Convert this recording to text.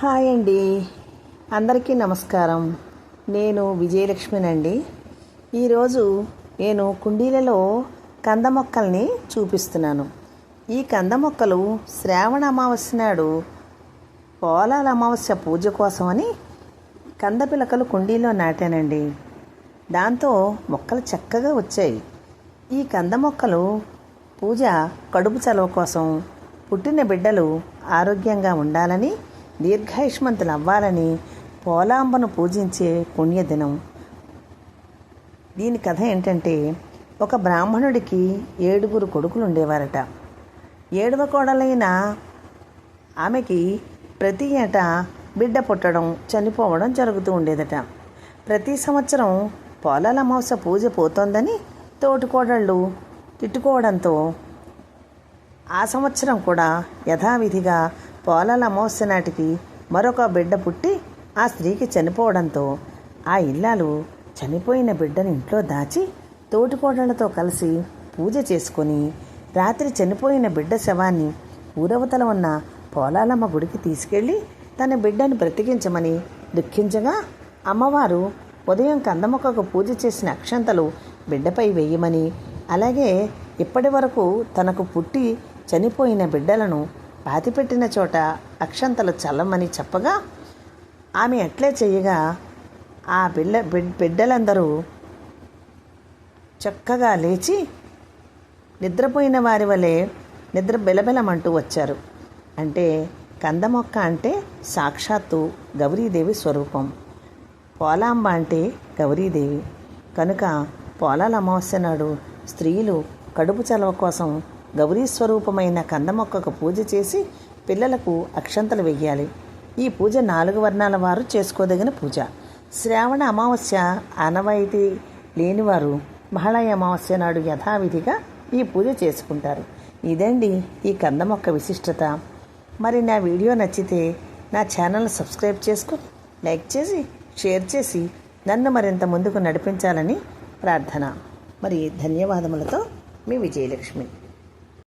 Hi అండి. అందరికీ నమస్కారం. నేను విజయలక్ష్మినండి. ఈరోజు నేను కుండీలలో కంద మొక్కల్ని చూపిస్తున్నాను. ఈ కంద మొక్కలు శ్రావణ అమావాస్య నాడు పోలాల అమావాస్య పూజ కోసమని కంద పిలకలు కుండీలో నాటానండి. దాంతో మొక్కలు చక్కగా వచ్చాయి. ఈ కంద మొక్కలు పూజ కడుపు చలవ కోసం పుట్టిన బిడ్డలు ఆరోగ్యంగా ఉండాలని దీర్ఘాయుష్మంతులు అవ్వాలని పోలాంబను పూజించే పుణ్యదినం. దీని కథ ఏంటంటే ఒక బ్రాహ్మణుడికి ఏడుగురు కొడుకులు ఉండేవారట ఏడవ కోడలైన ఆమెకి ప్రతి ఏటా బిడ్డ పుట్టడం చనిపోవడం జరుగుతూ ఉండేదట. ప్రతి సంవత్సరం పోలాల అమావాస పూజ పోతోందని తోటికోడళ్ళు తిట్టుకోవడంతో ఆ సంవత్సరం కూడా యథావిధిగా పోలాల అమావాస్య నాటికి మరొక బిడ్డ పుట్టి ఆ స్త్రీకి చనిపోవడంతో ఆ ఇల్లాలు చనిపోయిన బిడ్డని ఇంట్లో దాచి తోటికోడళ్ళతో కలిసి పూజ చేసుకొని రాత్రి చనిపోయిన బిడ్డ శవాన్ని ఊరవతల ఉన్న పోలాలమ్మ గుడికి తీసుకెళ్ళి తన బిడ్డను బ్రతికించమని దుఃఖించగా అమ్మవారు ఉదయం కందమొక్కకు పూజ చేసిన అక్షంతలు బిడ్డపై వేయమని అలాగే ఇప్పటి వరకు తనకు పుట్టి చనిపోయిన బిడ్డలను పాతిపెట్టిన చోట అక్షంతలు చల్లమని చెప్పగా ఆమె అట్లే చేయగా ఆ బిడ్డ బిడ్డలందరూ చక్కగా లేచి నిద్రపోయిన వారి వలె నిద్ర బెలబెలమంటూ వచ్చారు. అంటే కందమొక్క అంటే సాక్షాత్తు గౌరీదేవి స్వరూపం. పోలాంబ అంటే గౌరీదేవి. కనుక పోలాల అమావాస్య నాడు స్త్రీలు కడుపు చలవ కోసం గౌరీ స్వరూపమైన కందమొక్కకు పూజ చేసి పిల్లలకు అక్షంతలు వెయ్యాలి. ఈ పూజ నాలుగు వర్ణాల వారు చేసుకోదగిన పూజ. శ్రావణ అమావాస్య ఆనవాయితీ లేనివారు మహాళయ అమావాస్య నాడు యథావిధిగా ఈ పూజ చేసుకుంటారు. ఇదండి ఈ కంద మొక్క విశిష్టత. మరి నా వీడియో నచ్చితే నా ఛానల్ సబ్స్క్రైబ్ చేసుకుని లైక్ చేసి షేర్ చేసి నన్ను మరింత ముందుకు నడిపించాలని ప్రార్థన. మరి ధన్యవాదములతో మీ విజయలక్ష్మి.